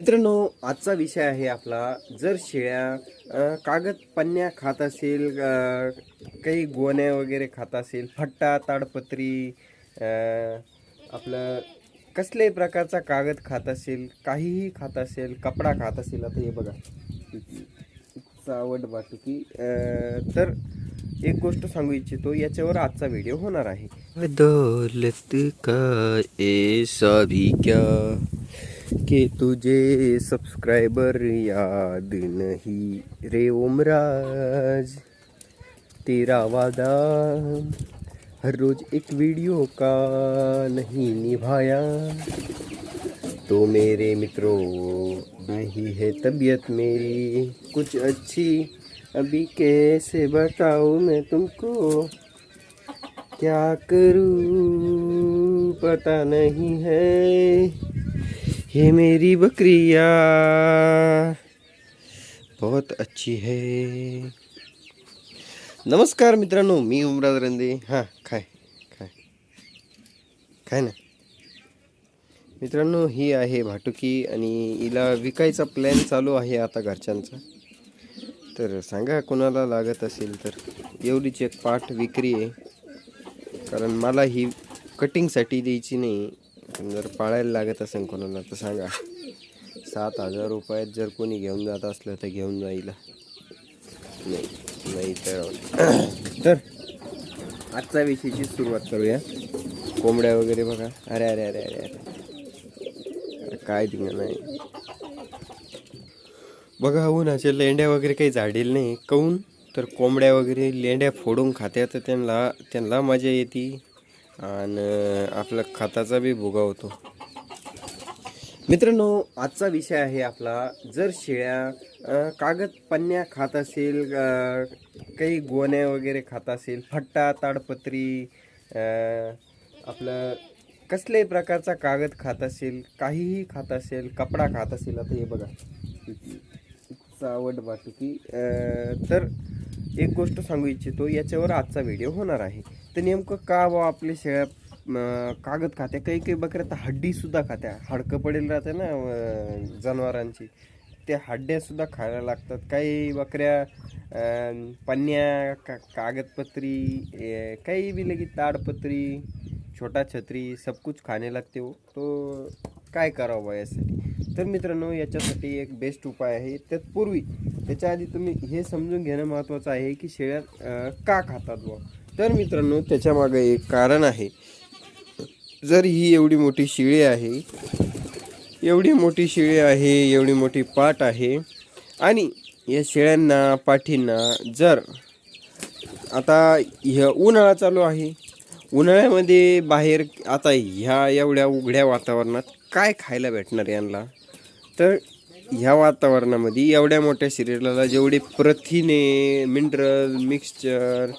मित्रांनो आजचा विषय आहे आपला. जर शेळ्या कागद पन्न्या खात असेल काही गोण्या वगैरे खात असेल फट्टा ताडपत्री आपलं कसल्याही प्रकारचा कागद खात असेल काहीही खात असेल कपडा खात असेल आता हे बघा. चावट बाटुकी की तर एक गोष्ट सांगू इच्छितो याच्यावर आजचा व्हिडिओ होणार आहे. दौलत का ऐसा भी क्या? कि तुझे सब्सक्राइबर याद नहीं रे ओमराज तेरा वादा हर रोज एक वीडियो का नहीं निभाया। तो मेरे मित्रों, नहीं है तबीयत मेरी। कुछ अच्छी अभी कैसे बताऊँ मैं तुमको? क्या करूँ? पता नहीं है। ये मेरी बकरिया। बहुत अच्छी है। नमस्कार मित्रांनो मी उमराज रंदे. हां काय काय खाय ना. मित्रांनो ही आहे भाटुकी आणि हिला विकायचा प्लॅन चालू आहे आता घरच्यांचा. तर सांगा कोणाला लागत असेल तर. एवढीच एक पाठ विक्री आहे. कारण मला ही कटिंगसाठी द्यायची नाही. पण जर पाळायला लागत असेल कोणाला तर सांगा. सात हजार रुपयात जर कोणी घेऊन जात असलं तर घेऊन जाईल. नाही नाही तर तर आजचा विषयीची सुरुवात करूया. कोंबड्या वगैरे बघा. अरे अरे अरे अरे अरे. काय दिलं नाही. बघा उन्हाच्या लेंड्या वगैरे काही झाडेल नाही. काऊन? तर कोंबड्या वगैरे लेंड्या फोडून खात्या तर त्यांना त्यांना मजा येते. आणि आपला खताचा बी भुगा होतो. मित्रांनो आजचा विषय आहे आपला जर शेळ्या कागद पन्न्या खात असेल काही गोण्या वगैरे खात असेल फट्टा ताडपत्री आपलं कसल्याही प्रकारचा कागद खात असेल काहीही खात असेल कपडा खात असेल आता हे बघा. चावट बाटुकी अ, तर एक गोष्ट सांगू इच्छितो याच्यावर आजचा व्हिडिओ होणार आहे. तर नेमकं का बा आपल्या शेळ्या कागद खात्या? काही काही बकऱ्या तर हड्डीसुद्धा खात्या. हाडकं पडेल राहते ना जनावरांची. त्या हड्ड्यासुद्धा खायला लागतात. काही बकऱ्या अ, पन्न्या का कागदपत्री काही बी लगी ताडपत्री छोटा छत्री सब कुछ खाणे लागते हो. तो काय करावं बा यासाठी? तर मित्रांनो याच्यासाठी एक बेस्ट उपाय आहे. तत्पूर्वी त्याच्या आधी तुम्ही हे समजून घेणं महत्त्वाचं आहे की शेळ्या का खातात बुवा? तर मित्रांनो त्याच्यामागे एक कारण आहे. जर ही एवढी मोठी शिळी आहे एवढी मोठी शिळी आहे एवढी मोठी पाट आहे आणि या शेळ्यांना पाठींना जर आता ह्या उन्हाळा चालू आहे उन्हाळ्यामध्ये बाहेर आता ह्या एवढ्या उघड्या वातावरणात काय खायला भेटणार यांना? तर ह्या वातावरणामध्ये एवढ्या मोठ्या शरीराला जेवढे प्रथिने मिनरल मिक्सचर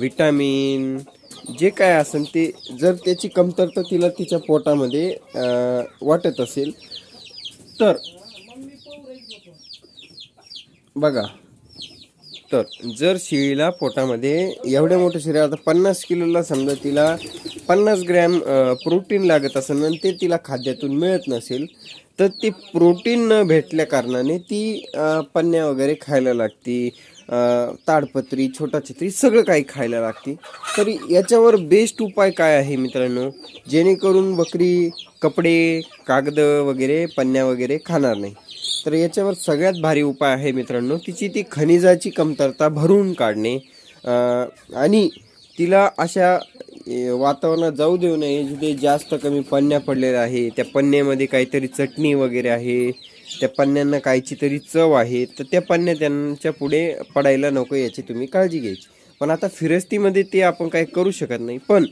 विटामिन जे काय असेल ते जर त्याची कमतरता तिला तिच्या पोटामध्ये वाटत असेल तर बघा. तर जर शेळीला पोटामध्ये एवढ्या मोठ्या शरीर आता पन्नास किलोला समजा तिला पन्नास ग्रॅम प्रोटीन लागत असेल आणि ते तिला खाद्यातून मिळत नसेल तर ती प्रोटीन न भेटल्या कारणाने ती अ, पन्न्या वगैरे खायला लागती ताडपत्री छोटा छत्री सगळं काही खायला लागते. तर याच्यावर बेस्ट उपाय काय आहे मित्रांनो? जेणेकरून बकरी कपडे कागद वगैरे पन्न्या वगैरे खाणार नाही. तर याच्यावर सगळ्यात भारी उपाय आहे मित्रांनो तिची ती खनिजाची कमतरता भरून काढणे आणि तिला अशा वातावरणात जाऊ देऊ नये. जिथे जास्त कमी पन्न्या पडलेल्या आहे त्या पन्न्यामध्ये काहीतरी चटणी वगैरे आहे. त्या पन्न्यांना काहीची तरी चव आहे. तर त्या पन्न्या त्यांच्या पुढे पडायला नको याची तुम्ही काळजी घ्यायची. पण आता फिरस्तीमध्ये ते आपण काही करू शकत नाही. पण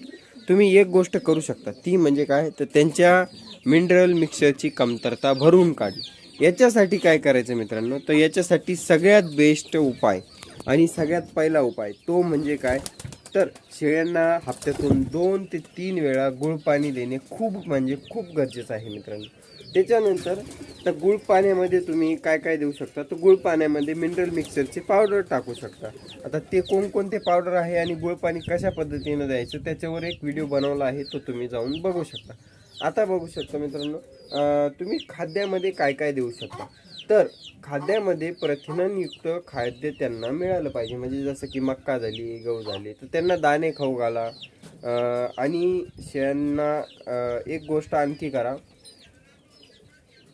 तुम्ही एक गोष्ट करू शकता. ती म्हणजे काय? तर त्यांच्या मिनरल मिक्सरची कमतरता भरून काढ याच्यासाठी काय करायचं मित्रांनो? तर याच्यासाठी सगळ्यात बेस्ट उपाय आणि सगळ्यात पहिला उपाय तो म्हणजे काय? तर शेळ्यांना हप्त्यातून दोन ते तीन वेळा गुळ पाणी देणे खूप म्हणजे खूप गरजेचं आहे मित्रांनो. त्याच्यानंतर तर गुळ पाण्यामध्ये तुम्ही काय काय देऊ शकता? तर गुळ पाण्यामध्ये मिनरल मिक्सरचे पावडर टाकू शकता. आता ते कोणकोणते पावडर आहे आणि गुळ पाणी कशा पद्धतीनं द्यायचं त्याच्यावर एक व्हिडिओ बनवला आहे तो तुम्ही जाऊन बघू शकता. आता बघू शकता मित्रांनो तुम्ही खाद्यामध्ये काय काय देऊ शकता? तर खाद्यामध्ये प्रथिनयुक्त खाद्य त्यांना मिळालं पाहिजे. म्हणजे जसं की मक्का झाली गहू झाले तर त्यांना दाणे खाऊ घाला. आणि शेळ्यांना एक गोष्ट आणखी करा.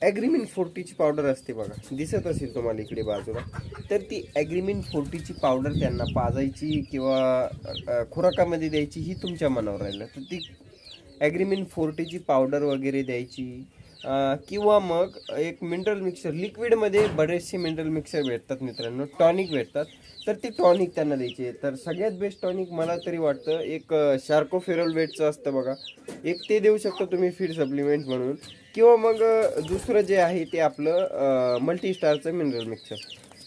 ॲग्रीमिन फोर्टीची पावडर असते बघा. दिसत असेल तुम्हाला इकडे बाजूला. तर ती ॲग्रीमिन फोर्टीची पावडर त्यांना पाजायची किंवा खुराकामध्ये द्यायची ही तुमच्या मनावर राहिलं. तर ती ॲग्रीमिन फोर्टीची पावडर वगैरे द्यायची. किंवा मग एक मिनरल मिक्सर लिक्विडमध्ये बरेचसे मिनरल मिक्सर भेटतात मित्रांनो टॉनिक भेटतात. तर ते टॉनिक त्यांना द्यायचे तर सगळ्यात बेस्ट टॉनिक मला तरी वाटतं एक शार्कोफेरल वेटचं असतं बघा. एक ते देऊ शकता तुम्ही फीड सप्लिमेंट म्हणून. किंवा मग दुसरं जे आहे ते आपलं मल्टी स्टारचं मिनरल मिक्सर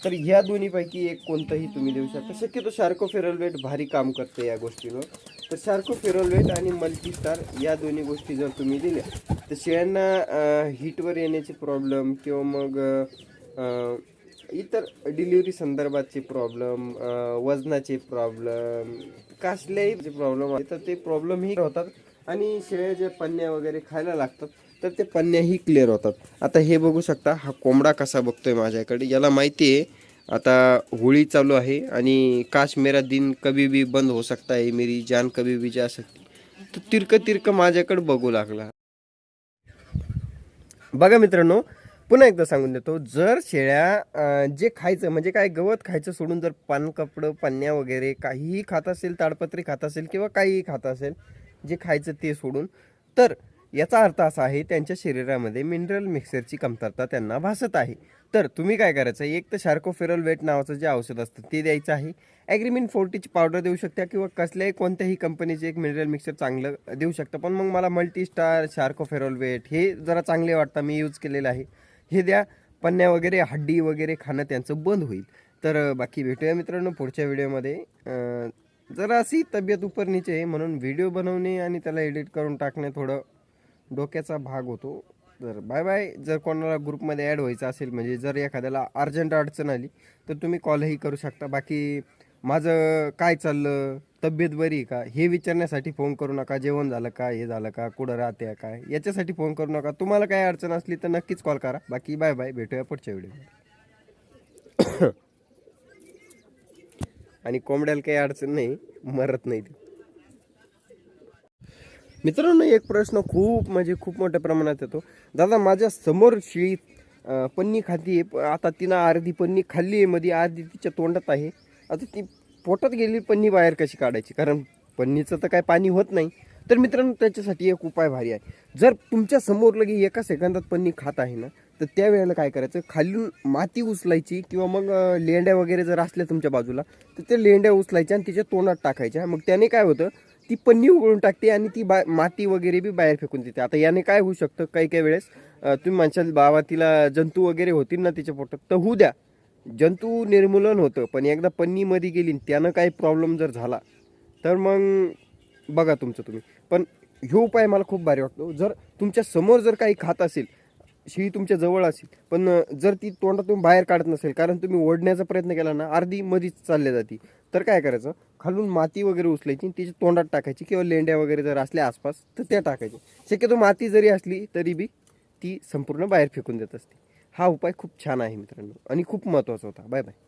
तर ह्या दोन्हीपैकी एक कोणतंही तुम्ही देऊ शकता. शक्यतो शार्को फेरलवेट भारी काम करते या गोष्टीवर. तर शार्को फेरलवेट आणि मल्टीस्टार या दोन्ही गोष्टी जर तुम्ही दिल्या तर शेळ्यांना हीटवर येण्याचे प्रॉब्लेम किंवा मग इतर डिलिव्हरी संदर्भातचे प्रॉब्लेम वजनाचे प्रॉब्लेम कसल्याही प्रॉब्लेम आहे तर ते प्रॉब्लमही होतात. आणि शेळ्या ज्या पन्न्या वगैरे खायला लागतात तर ते पन्न्याही क्लिअर होतात. आता हे बघू शकता हा कोंबडा कसा बघतोय माझ्याकडे? याला माहिती आहे आता होळी चालू आहे आणि काश मेरा दिन कभी भी बंद हो सकता है मेरी जान कभी भी जा सकती. तो तिरक तिरक माझ्याकडे बघू लागला. बघा मित्रांनो पुन्हा एकदा सांगून देतो जर शेळ्या जे खायचं म्हणजे काय गवत खायचं सोडून जर पान कपडं पन्न्या वगैरे काहीही खात असेल ताडपत्री खात असेल किंवा काहीही खात असेल जे खायचं ते सोडून तर याचा अर्थ असा आहे त्यांच्या शरीरामध्ये मिनरल मिक्सरची कमतरता त्यांना भासत आहे. तर तुम्ही काय करायचं? एक तर शार्कोफेरल वेट नावाचं जे औषध असतं ते द्यायचं आहे. ॲग्रीमिन फोर्टीची पावडर देऊ शकता किंवा कसल्याही कोणत्याही कंपनीचे एक मिनरल मिक्सर चांगलं देऊ शकतं. पण मग मला मल्टी स्टार शार्कोफेरल वेट हे जरा चांगले वाटतं मी यूज केलेलं आहे. हे द्या. पन्न्या वगैरे हड्डी वगैरे खाणं त्यांचं बंद होईल. तर बाकी भेटूया मित्रांनो पुढच्या व्हिडिओमध्ये. जरा अशी तब्येत उपर नीचे आहे म्हणून व्हिडिओ बनवणे आणि त्याला एडिट करून टाकणे थोडं डोक्याचा भाग होतो. तर बाय बाय जर कोणाला ग्रुपमध्ये ॲड व्हायचं असेल म्हणजे जर एखाद्याला अर्जंट अडचण आली तर तुम्ही कॉलही करू शकता. बाकी माझं काय चाललं? तब्येत बरी आहे का? हे विचारण्यासाठी फोन करू नका. जेवण झालं का? हे झालं का? कुठं राहते काय? याच्यासाठी फोन करू नका. तुम्हाला काय अडचण असली तर नक्कीच कॉल करा. बाकी बाय बाय भेटूया पुढच्या व्हिडिओ आणि कोंबड्याला काही अडचण नाही. मरत नाही ती. मित्रांनो एक प्रश्न खूप म्हणजे खूप मोठ्या प्रमाणात येतो. दादा माझ्यासमोर शेळीत पन्नी खाती आहे. आता तिनं अर्धी पन्नी खाल्ली आहे मध्ये अर्धी तिच्या तोंडात आहे. आता ती पोटात गेली पन्नी बाहेर कशी काढायची? कारण पन्नीचं तर काय पाणी होत नाही. तर मित्रांनो त्याच्यासाठी एक उपाय भारी आहे. जर तुमच्यासमोर लगे एका सेकंदात पन्नी खात आहे ना तर त्यावेळेला काय करायचं? खालून माती उचलायची किंवा मग लेंड्या वगैरे जर असल्या तुमच्या बाजूला तर त्या लेंड्या उचलायच्या आणि तिच्या तोंडात टाकायच्या. मग त्याने काय होतं? ती पन्नी उघडून टाकते आणि ती बा माती वगैरे बी बाहेर फेकून देते. आता याने काय होऊ शकतं? काही काही वेळेस तुम्ही म्हणशाल बाबा तिला जंतू वगैरे होतील ना तिच्या पोटात. तर होऊ द्या. जंतू निर्मूलन होतं पण एकदा पन्नीमध्ये गेली त्यानं काही प्रॉब्लेम जर झाला तर मग बघा तुमचं तुम्ही. पण ह्यो उपाय मला खूप भारी वाटतो. जर तुमच्यासमोर जर काही खात असेल शिळी तुमच्या जवळ असेल पण जर ती तोंडातून बाहेर काढत नसेल कारण तुम्ही ओढण्याचा प्रयत्न केला ना अर्धी मधीच चालल्या जाते. तर काय करायचं? खालून माती वगैरे उचलायची आणि तोंडात टाकायची किंवा लेंड्या वगैरे जर असल्या आसपास तर त्या टाकायची. शक्यतो माती जरी असली तरी बी ती संपूर्ण बाहेर फेकून देत असते. हा उपाय खूप छान आहे मित्रांनो आणि खूप महत्त्वाचा होता. Bye bye